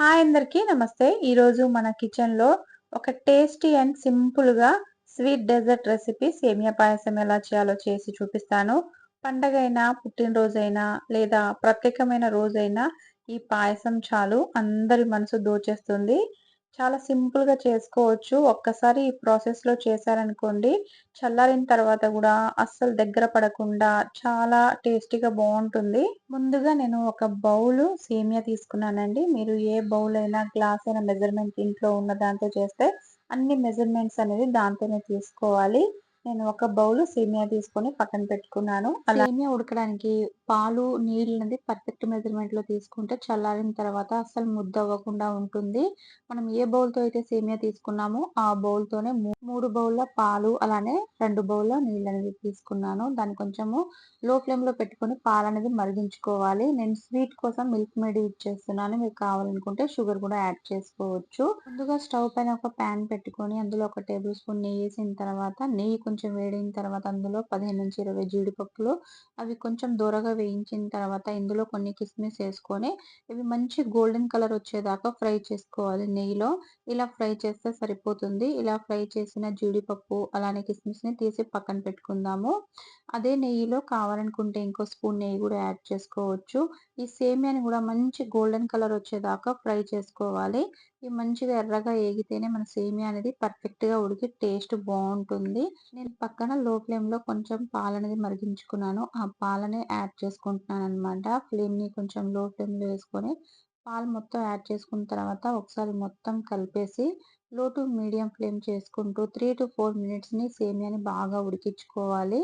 Hi అందరికీ నమస్తే. ఈరోజు మన కిచెన్లో ఒక టేస్టీ అండ్ సింపుల్గా sweet dessert recipe semiya payasam ఎలా చేయాలో చేసి చూపిస్తాను. పండగైనా పుట్టినరోజైనా లేదా ప్రత్యేకమైన రోజైనా ఈ పాయసం చాలు అందరి మనసు దోచేస్తుంది. చాలా సింపుల్గా చేసుకోవచ్చు. ఒక్కసారి ఈ ప్రాసెస్లో చేశారనుకోండి చల్లారిన తర్వాత కూడా అస్సలు దగ్గర పడకుండా చాలా టేస్టీగా బాగుంటుంది. ముందుగా నేను ఒక బౌల్ సేమియా తీసుకున్నానండి. మీరు ఏ బౌల్ అయినా గ్లాస్ అయినా మెజర్మెంట్ ఇంట్లో ఉన్న దాంతో చేస్తే అన్ని మెజర్మెంట్స్ అనేది దాంతోనే తీసుకోవాలి. నేను ఒక బౌల్ సేమియా తీసుకొని పక్కన పెట్టుకున్నాను. సేమియా ఉడకడానికి పాలు నీళ్ళు అనేది పర్ఫెక్ట్ మెజర్మెంట్లో తీసుకుంటే చల్లారిన తర్వాత అసలు ముద్ద అవ్వకుండా ఉంటుంది. మనం ఏ బౌల్తో అయితే సేమియా తీసుకున్నామో ఆ బౌల్ తోనే మూడు బౌల్ల పాలు అలానే రెండు బౌల్ల నీళ్ళు అనేది తీసుకున్నాను. దాన్ని కొంచెము లో ఫ్లేమ్లో పెట్టుకొని పాలు అనేది మరిగించుకోవాలి. నేను స్వీట్ కోసం మిల్క్ మేడ్ యూజ్ చేస్తున్నాను. మీకు కావాలనుకుంటే షుగర్ కూడా యాడ్ చేసుకోవచ్చు. ముందుగా స్టవ్ పైన ఒక ప్యాన్ పెట్టుకొని అందులో ఒక టేబుల్ స్పూన్ నెయ్యి వేసిన తర్వాత నెయ్యి కొంచెం కొంచెం వేడిన తర్వాత అందులో పదిహేను నుంచి ఇరవై జీడిపప్పులు అవి కొంచెం దూరగా వేయించిన తర్వాత ఇందులో కొన్ని కిస్మిస్ వేసుకొని ఇవి మంచి గోల్డెన్ కలర్ వచ్చేదాకా ఫ్రై చేసుకోవాలి. నెయ్యిలో ఇలా ఫ్రై చేస్తే సరిపోతుంది. ఇలా ఫ్రై చేసిన జీడిపప్పు అలానే కిస్మిస్ని తీసి పక్కన పెట్టుకుందాము. అదే నెయ్యిలో కావాలనుకుంటే ఇంకో స్పూన్ నెయ్యి కూడా యాడ్ చేసుకోవచ్చు. ఈ సేమియాని కూడా మంచి గోల్డెన్ కలర్ వచ్చేదాకా ఫ్రై చేసుకోవాలి. ఈ మంచిగా ఎర్రగా ఏగితేనే మన సేమియా అనేది పర్ఫెక్ట్గా ఉడికి టేస్ట్ బాగుంటుంది. నేను పక్కన లో ఫ్లేమ్లో కొంచెం పాలనేది మరిగించుకున్నాను. ఆ పాలనే యాడ్ చేసుకుంటున్నాను అనమాట ఫ్లేమ్ని కొంచెం లో ఫ్లేమ్లో వేసుకొని పాలు మొత్తం యాడ్ చేసుకున్న తర్వాత ఒకసారి మొత్తం కలిపేసి లో టు మీడియం ఫ్లేమ్ చేసుకుంటూ త్రీ టు ఫోర్ మినిట్స్ని సేమియాని బాగా ఉడికించుకోవాలి.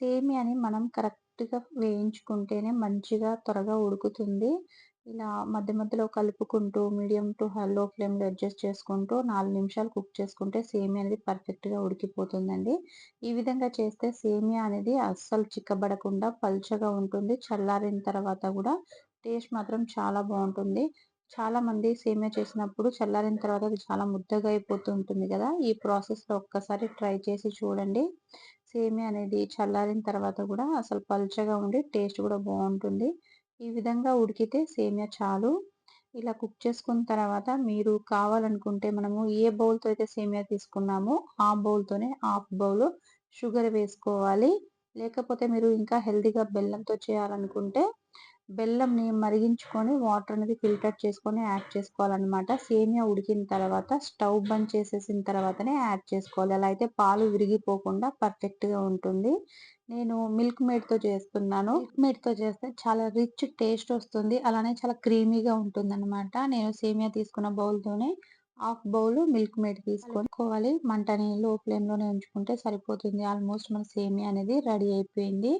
సేమియాని మనం కరెక్ట్ గా వేయించుకుంటేనే మంచిగా త్వరగా ఉడుకుతుంది. ఇలా మధ్య మధ్యలో కలుపుకుంటూ మీడియం టు హలో ఫ్లేమ్లో అడ్జస్ట్ చేసుకుంటూ నాలుగు నిమిషాలు కుక్ చేసుకుంటే సేమియా అనేది పర్ఫెక్ట్గా ఉడికిపోతుందండి. ఈ విధంగా చేస్తే సేమియా అనేది అస్సలు చిక్కబడకుండా పల్చగా ఉంటుంది. చల్లారిన తర్వాత కూడా టేస్ట్ మాత్రం చాలా బాగుంటుంది. చాలా మంది సేమియా చేసినప్పుడు చల్లారిన తర్వాత అది చాలా ముద్దగా అయిపోతూ ఉంటుంది కదా. ఈ ప్రాసెస్లో ఒక్కసారి ట్రై చేసి చూడండి. సేమియా అనేది చల్లారిన తర్వాత కూడా అసలు పలుచగా ఉండి టేస్ట్ కూడా బాగుంటుంది. ఈ విధంగా ఉడికితే సేమియా చాలు. ఇలా కుక్ చేసుకున్న తర్వాత మీరు కావాలనుకుంటే మనము ఏ బౌల్తో అయితే సేమియా తీసుకున్నామో ఆ బౌల్తోనే హాఫ్ బౌల్ షుగర్ వేసుకోవాలి. లేకపోతే మీరు ఇంకా హెల్తీగా బెల్లంతో చేయాలనుకుంటే బెల్లంని మరిగించుకొని వాటర్ అనేది ఫిల్టర్ చేసుకొని యాడ్ చేసుకోవాలన్నమాట. సేమియా ఉడికిన తర్వాత స్టవ్ బంద్ చేసేసిన తర్వాతనే యాడ్ చేసుకోవాలి. అలా అయితే పాలు విరిగిపోకుండా పర్ఫెక్ట్గా ఉంటుంది. నేను మిల్క్ మేడ్తో చేస్తున్నాను. మిల్క్ మేడ్తో చేస్తే చాలా రిచ్ టేస్ట్ వస్తుంది. అలానే చాలా క్రీమీగా ఉంటుంది అనమాట నేను సేమియా తీసుకున్న బౌల్తోనే హాఫ్ బౌల్ మిల్క్ మేడ్ తీసుకోవాలి మంటని లో ఫ్లేమ్లోనే ఉంచుకుంటే సరిపోతుంది. ఆల్మోస్ట్ మన సేమియా అనేది రెడీ అయిపోయింది.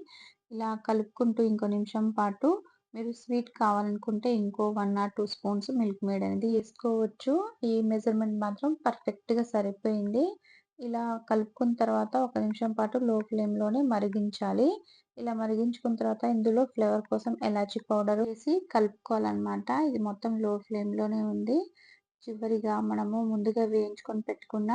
ఇలా కలుపుకుంటూ ఇంకో నిమిషం పాటు మీరు స్వీట్ కావాలనుకుంటే ఇంకో one or two spoons Milkmaid అనేది వేసుకోవచ్చు. ఈ మెజర్మెంట్ మాత్రం పర్ఫెక్ట్గా సరిపోయింది. ఇలా కలుపుకున్న తర్వాత ఒక నిమిషం పాటు లో ఫ్లేమ్లోనే మరిగించాలి. ఇలా మరిగించుకున్న తర్వాత ఇందులో ఫ్లేవర్ కోసం ఎలాచీ పౌడర్ వేసి కలుపుకోవాలన్నమాట. ఇది మొత్తం లో ఫ్లేమ్లోనే ఉంది. చివరిగా మనము ముందుగా వేయించుకొని పెట్టుకున్న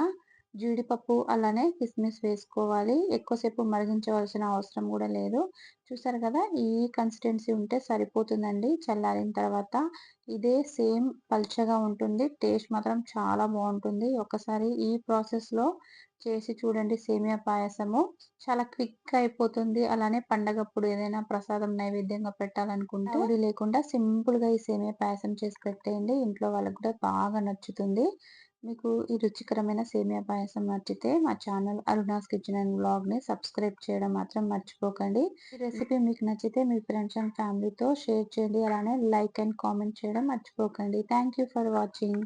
జీడిపప్పు అలానే కిస్మిస్ వేసుకోవాలి. ఎక్కువసేపు మరిగించవలసిన అవసరం కూడా లేదు. చూసారు కదా ఈ కన్సిస్టెన్సీ ఉంటే సరిపోతుందండి. చల్లారిన తర్వాత ఇదే సేమ్ పల్చగా ఉంటుంది. టేస్ట్ మాత్రం చాలా బాగుంటుంది. ఒకసారి ఈ ప్రాసెస్లో చేసి చూడండి సేమియా పాయసము. చాలా క్విక్ అయిపోతుంది. అలానే పండగప్పుడు ఏదైనా ప్రసాదం నైవేద్యంగా పెట్టాలనుకుంటే అది లేకుండా సింపుల్గా ఈ సేమియా పాయసం చేసి పెట్టేయండి. ఇంట్లో వాళ్ళకి కూడా బాగా నచ్చుతుంది. మీకు ఈ రుచికరమైన సేమియా పాయసం నచ్చితే మా ఛానల్ అరుణాస్ కిచెన్ అండ్ బ్లాగ్ని సబ్స్క్రైబ్ చేయడం మాత్రం మర్చిపోకండి. ఈ రెసిపీ మీకు నచ్చితే మీ ఫ్రెండ్స్ అండ్ ఫ్యామిలీతో షేర్ చేయండి. అలానే లైక్ అండ్ కామెంట్ చేయడం మర్చిపోకండి. Thank for watching.